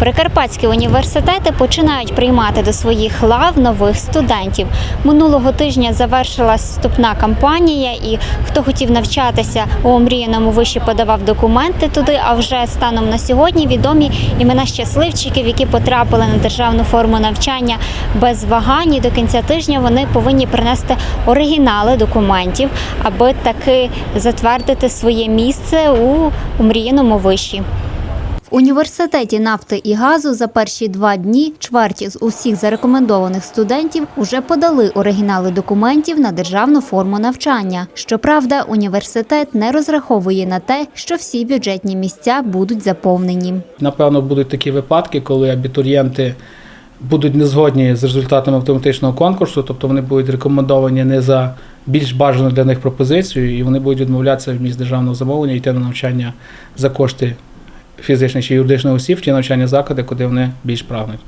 Прикарпатські університети починають приймати до своїх лав нових студентів. Минулого тижня завершилась вступна кампанія, і хто хотів навчатися у омріяному виші, подавав документи туди. А вже станом на сьогодні відомі імена щасливчиків, які потрапили на державну форму навчання без вагань. І до кінця тижня вони повинні принести оригінали документів, аби таки затвердити своє місце у омріяному виші. Університеті нафти і газу за перші два дні чверті з усіх зарекомендованих студентів уже подали оригінали документів на державну форму навчання. Щоправда, університет не розраховує на те, що всі бюджетні місця будуть заповнені. Напевно, будуть такі випадки, коли абітурієнти будуть не згодні з результатами автоматичного конкурсу, тобто вони будуть рекомендовані не за більш бажану для них пропозицію, і вони будуть відмовлятися в місць державного замовлення, йти на навчання за кошти фізичних чи юридичних осіб, в ті навчальні заклади, куди вони більш прагнуть.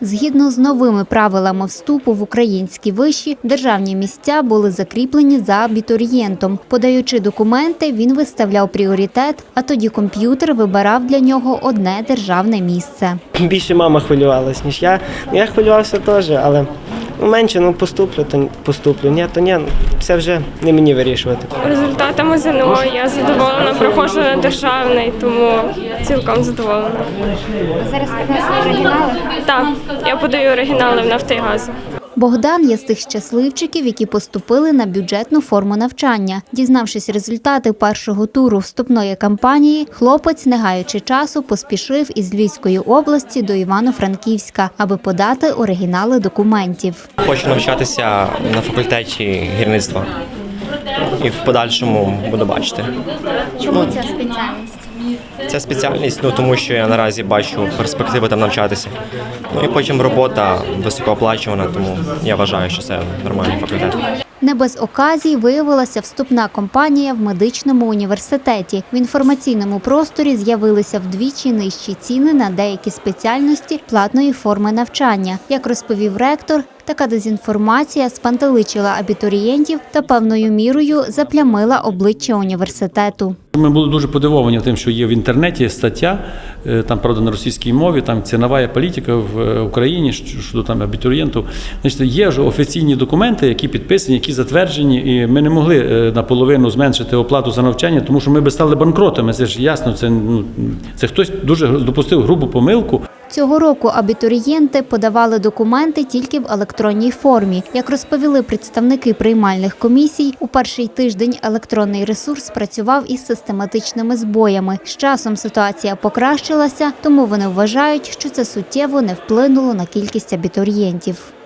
Згідно з новими правилами вступу в українські виші, державні місця були закріплені за абітурієнтом. Подаючи документи, він виставляв пріоритет, а тоді комп'ютер вибирав для нього одне державне місце. Більше мама хвилювалась, ніж я. Ну, Я хвилювався теж, але менше ну, поступлю, то ні- поступлю. Ні, то ні, це вже не мені вирішувати. Результатами ЗНО я задоволена, проходжу на державний, тому цілком задоволена. Зараз оригінали. Так, я подаю оригінали в «Нафтигазу». Богдан є з тих щасливчиків, які поступили на бюджетну форму навчання. Дізнавшись результати першого туру вступної кампанії, хлопець, не гаючи часу, поспішив із Львівської області до Івано-Франківська, аби подати оригінали документів. Хочу навчатися на факультеті гірництва. І в подальшому буду бачити. Чому ця спеціальність? Це спеціальність, ну тому що я наразі бачу перспективи там навчатися. Ну і потім робота високооплачувана, тому я вважаю, що це нормальний факультет. Не без оказій виявилася вступна кампанія в медичному університеті. В інформаційному просторі з'явилися вдвічі нижчі ціни на деякі спеціальності платної форми навчання. Як розповів ректор, така дезінформація спантеличила абітурієнтів та певною мірою заплямила обличчя університету. Ми були дуже подивовані тим, що є в інтернеті стаття, е, там правда на російській мові, там цінова політика в е, Україні щодо там абітурієнтів. Значить, є ж офіційні документи, які підписані, які затверджені, і ми не могли е, наполовину зменшити оплату за навчання, тому що ми би стали банкротами. Це ж ясно, це ну це хтось дуже допустив грубу помилку. Цього року абітурієнти подавали документи тільки в електронній формі. Як розповіли представники приймальних комісій, у перший тиждень електронний ресурс працював із систематичними збоями. З часом ситуація покращилася, тому вони вважають, що це суттєво не вплинуло на кількість абітурієнтів.